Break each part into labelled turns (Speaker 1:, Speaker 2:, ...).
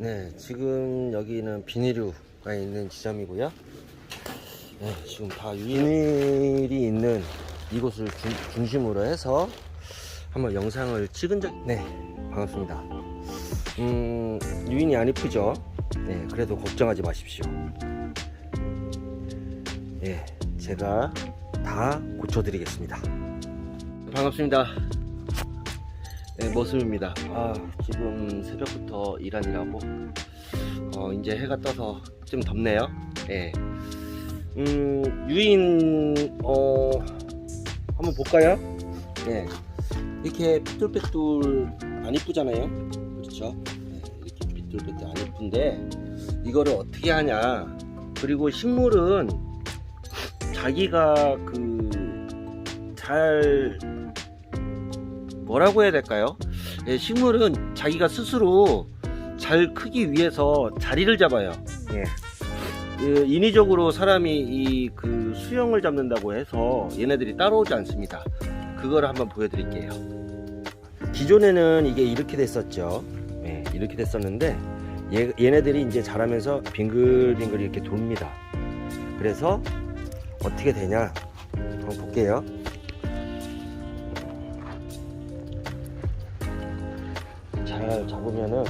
Speaker 1: 네, 지금 여기는 비닐류가 있는 지점이고요. 네, 지금 다 비닐이 있는 이곳을 중, 중심으로 해서 한번 영상을 찍은 적, 네, 반갑습니다. 음, 유인이 안 이쁘죠? 네, 그래도 걱정하지 마십시오. 예, 제가 다 고쳐드리겠습니다. 반갑습니다. 네, 모습입니다. 아, 지금 새벽부터 일하느라고, 어, 이제 해가 떠서 좀 덥네요. 예. 음, 유인, 어, 한번 볼까요? 예. 이렇게 삐뚤빼뚤 안 이쁘잖아요. 그렇죠? 네, 이렇게 삐뚤빼뚤 안 이쁜데, 이거를 어떻게 하냐. 그리고 식물은 자기가 그, 잘, 뭐라고 해야 될까요? 예, 식물은 자기가 스스로 잘 크기 위해서 자리를 잡아요. 예. 그 인위적으로 사람이 이 그 수영을 잡는다고 해서 얘네들이 따라오지 않습니다. 그걸 한번 보여드릴게요. 기존에는 이게 이렇게 됐었죠. 예, 이렇게 됐었는데 얘, 얘네들이 이제 자라면서 빙글빙글 이렇게 돕니다. 그래서 어떻게 되냐 한번 볼게요. 잘 잡으면은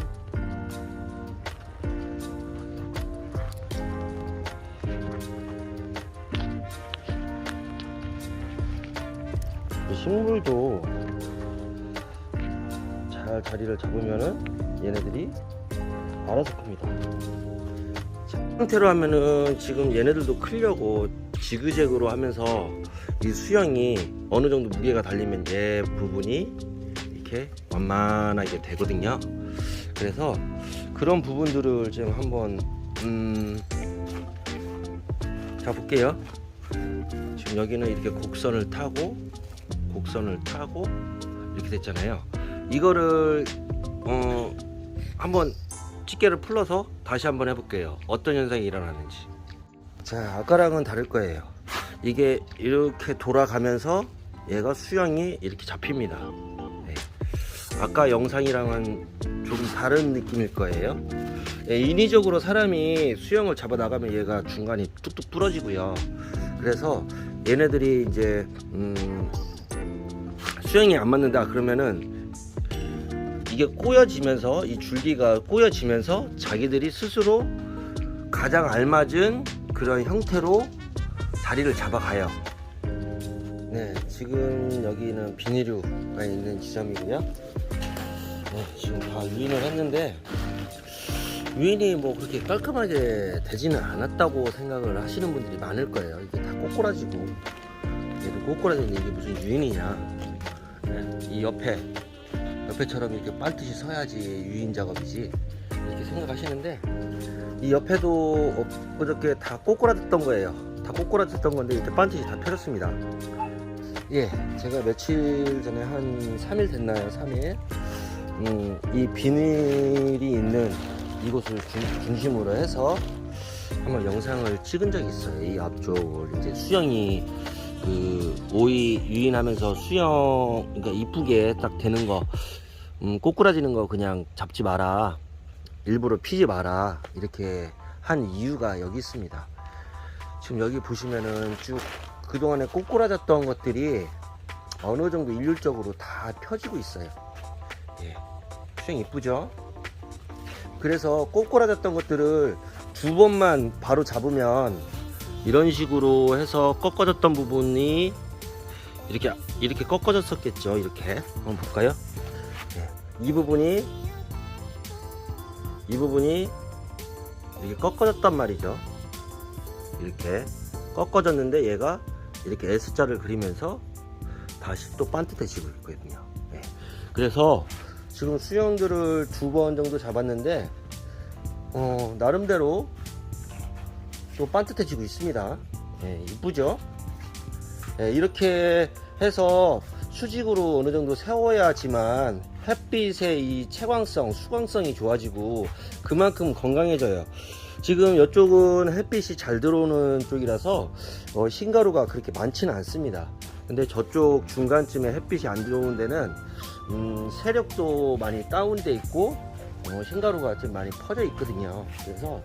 Speaker 1: 이 식물도 잘 자리를 잡으면은 얘네들이 알아서 큽니다. 상태로 하면은 지금 얘네들도 크려고 지그재그로 하면서 이 수영이 어느 정도 무게가 달리면 얘 부분이 이렇게 완만하게 되거든요. 그래서 그런 부분들을 지금 한번 음, 자 볼게요. 지금 여기는 이렇게 곡선을 타고 곡선을 타고 이렇게 됐잖아요. 이거를 어, 한번 집게를 풀러서 다시 한번 해볼게요. 어떤 현상이 일어나는지. 자, 아까랑은 다를 거예요. 이게 이렇게 돌아가면서 얘가 수영이 이렇게 잡힙니다. 네. 아까 영상이랑은 조금 다른 느낌일 거예요. 예, 인위적으로 사람이 수영을 잡아 나가면 얘가 중간이 뚝뚝 부러지고요. 그래서 얘네들이 이제 음, 수영이 안 맞는다 그러면은 이게 꼬여지면서 이 줄기가 꼬여지면서 자기들이 스스로 가장 알맞은 그런 형태로 자리를 잡아가요. 네, 지금 여기는 비닐류가 있는 지점이고요. 네, 지금 다 유인을 했는데 유인이 뭐 그렇게 깔끔하게 되지는 않았다고 생각을 하시는 분들이 많을 거예요. 이게 다 꼬꾸라지고 얘도 꼬꾸라지는데 이게 무슨 유인이냐? 네, 이 옆에 옆에처럼 이렇게 빨듯이 서야지 유인 작업이지 이렇게 생각하시는데 이 옆에도 어- 어저께 다 꼬꾸라졌던 거예요. 다 꼬꾸라졌던 건데 이렇게 반듯이 다 펴졌습니다. 예, 제가 며칠 전에 한 3일 됐나요? 3일. 음, 이 비닐이 있는 이곳을 중, 중심으로 해서 한번 영상을 찍은 적이 있어요. 이 앞쪽을 이제 수영이 그 오이 유인하면서 수영 그러니까 이쁘게 딱 되는 거 음, 꼬꾸라지는 거 그냥 잡지 마라. 일부러 피지 마라. 이렇게 한 이유가 여기 있습니다. 지금 여기 보시면은 쭉 그동안에 꼬꾸라졌던 것들이 어느 정도 일률적으로 다 펴지고 있어요. 예. 수영 이쁘죠? 그래서 꼬꾸라졌던 것들을 두 번만 바로 잡으면 이런 식으로 해서 꺾어졌던 부분이 이렇게 이렇게 꺾어졌었겠죠. 이렇게 한번 볼까요? 예. 이 부분이 이 부분이 이렇게 꺾어졌단 말이죠. 이렇게 꺾어졌는데 얘가 이렇게 S자를 그리면서 다시 또 반듯해지고 있거든요. 예. 그래서 지금 수영들을 두 번 정도 잡았는데 어, 나름대로 또 반듯해지고 있습니다. 예, 이쁘죠? 예, 이렇게 해서 수직으로 어느 정도 세워야지만 햇빛의 이 채광성, 수광성이 좋아지고 그만큼 건강해져요. 지금 이쪽은 햇빛이 잘 들어오는 쪽이라서 어, 흰가루가 그렇게 많지는 않습니다. 근데 저쪽 중간쯤에 햇빛이 안 들어오는 데는 음, 세력도 많이 다운돼 있고 어, 신가루가 좀 많이 퍼져 있거든요. 그래서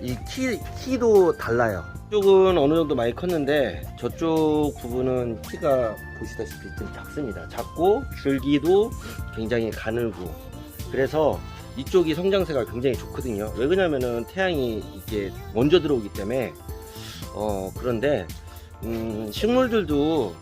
Speaker 1: 이 키, 키도 달라요. 이쪽은 어느 정도 많이 컸는데 저쪽 부분은 키가 보시다시피 좀 작습니다. 작고 줄기도 굉장히 가늘고 그래서 이쪽이 성장세가 굉장히 좋거든요. 왜 그러냐면은 태양이 이게 먼저 들어오기 때문에 어 그런데 음, 식물들도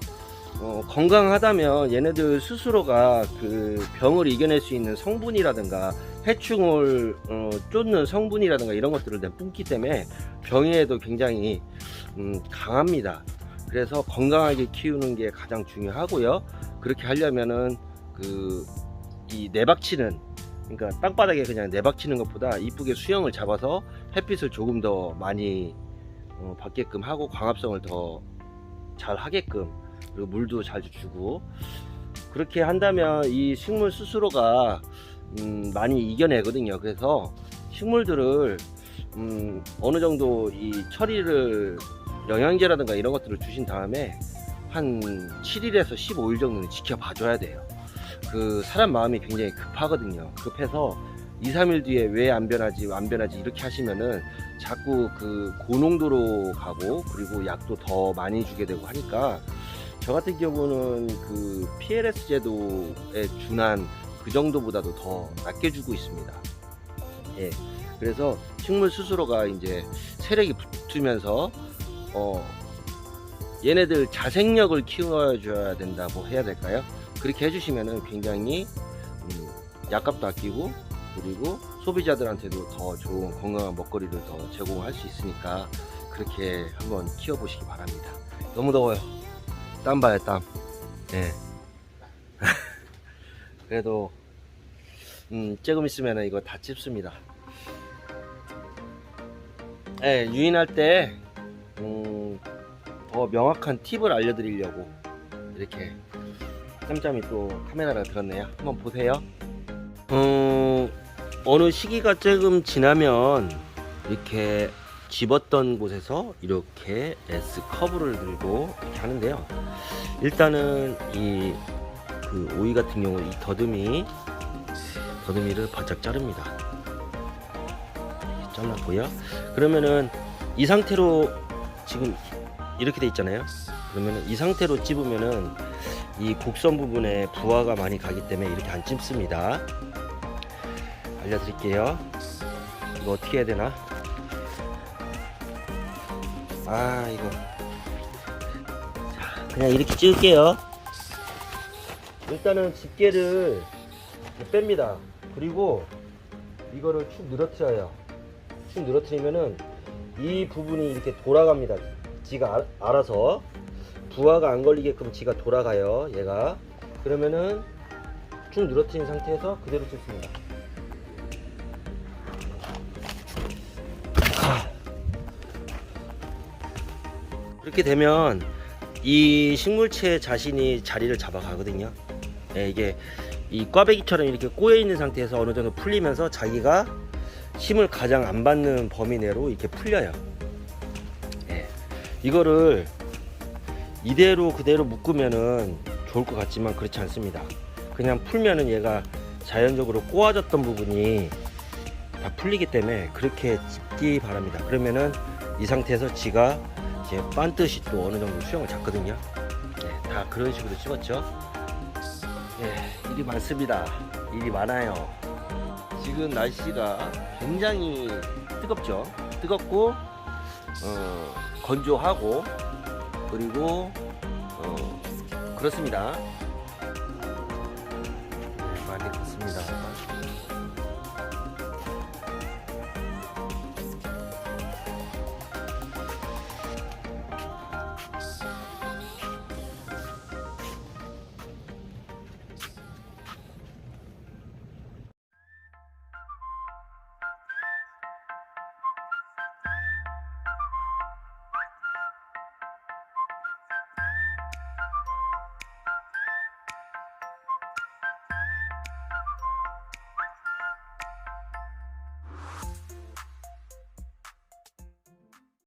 Speaker 1: 어, 건강하다면 얘네들 스스로가 그 병을 이겨낼 수 있는 성분이라든가 해충을 어, 쫓는 성분이라든가 이런 것들을 내 뿜기 때문에 병에도 굉장히 음, 강합니다. 그래서 건강하게 키우는 게 가장 중요하고요. 그렇게 하려면은 그 이 내박치는 그러니까 땅바닥에 그냥 내박치는 것보다 이쁘게 수영을 잡아서 햇빛을 조금 더 많이 어, 받게끔 하고 광합성을 더 잘 하게끔 그리고 물도 잘 주고 그렇게 한다면 이 식물 스스로가 음, 많이 이겨내거든요. 그래서 식물들을 음, 어느 정도 이 처리를 영양제라든가 이런 것들을 주신 다음에 한 7일에서 15일 정도는 지켜봐 줘야 돼요. 그 사람 마음이 굉장히 급하거든요. 급해서 2, 3일 뒤에 왜 안 변하지, 안 변하지 이렇게 하시면은 자꾸 그 고농도로 가고 그리고 약도 더 많이 주게 되고 하니까 저 같은 경우는 그 PLS 제도에 준한 그 정도보다도 더 낮게 주고 있습니다. 예. 그래서 식물 스스로가 이제 세력이 붙으면서 어 얘네들 자생력을 키워줘야 된다고 해야 될까요? 그렇게 해주시면은 굉장히 음, 약값도 아끼고 그리고 소비자들한테도 더 좋은 건강한 먹거리를 더 제공할 수 있으니까 그렇게 한번 키워보시기 바랍니다. 너무 더워요. 땀 봐요, 땀. 예. 그래도 음, 조금 있으면 이거 다 찝습니다. 예, 유인할 때 음, 더 명확한 팁을 알려드리려고 이렇게 짬짬이 또 카메라를 들었네요. 한번 보세요. 음, 어느 시기가 조금 지나면 이렇게 집었던 곳에서 이렇게 S 커브를 들고 하는데요. 일단은 이 그 오이 같은 경우 이 더듬이 더듬이를 바짝 자릅니다. 잘랐고요. 그러면은 이 상태로 지금 이렇게 돼 있잖아요. 그러면은 이 상태로 찝으면은 이 곡선 부분에 부하가 많이 가기 때문에 이렇게 안 찝습니다. 알려드릴게요. 이거 어떻게 해야 되나? 아 이거 자, 그냥 이렇게 찍을게요. 일단은 집게를 뺍니다. 그리고 이거를 축 늘어뜨려요. 축 늘어뜨리면은 이 부분이 이렇게 돌아갑니다. 지가 알- 알아서 부하가 안 걸리게끔 지가 돌아가요. 얘가 그러면은 쭉 늘어뜨린 상태에서 그대로 찍습니다. 이렇게 되면 이 식물체 자신이 자리를 잡아가거든요. 예, 이게 이 꽈배기처럼 이렇게 꼬여 있는 상태에서 어느 정도 풀리면서 자기가 힘을 가장 안 받는 범위 내로 이렇게 풀려요. 예, 이거를 이대로 그대로 묶으면은 좋을 것 같지만 그렇지 않습니다. 그냥 풀면은 얘가 자연적으로 꼬아졌던 부분이 다 풀리기 때문에 그렇게 짚기 바랍니다. 그러면은 이 상태에서 지가 이제 반듯이 또 어느 정도 수영을 잡거든요. 네, 다 그런 식으로 찍었죠. 예, 일이 많습니다. 일이 많아요. 지금 날씨가 굉장히 뜨겁죠. 뜨겁고 어, 건조하고 그리고 어, 그렇습니다.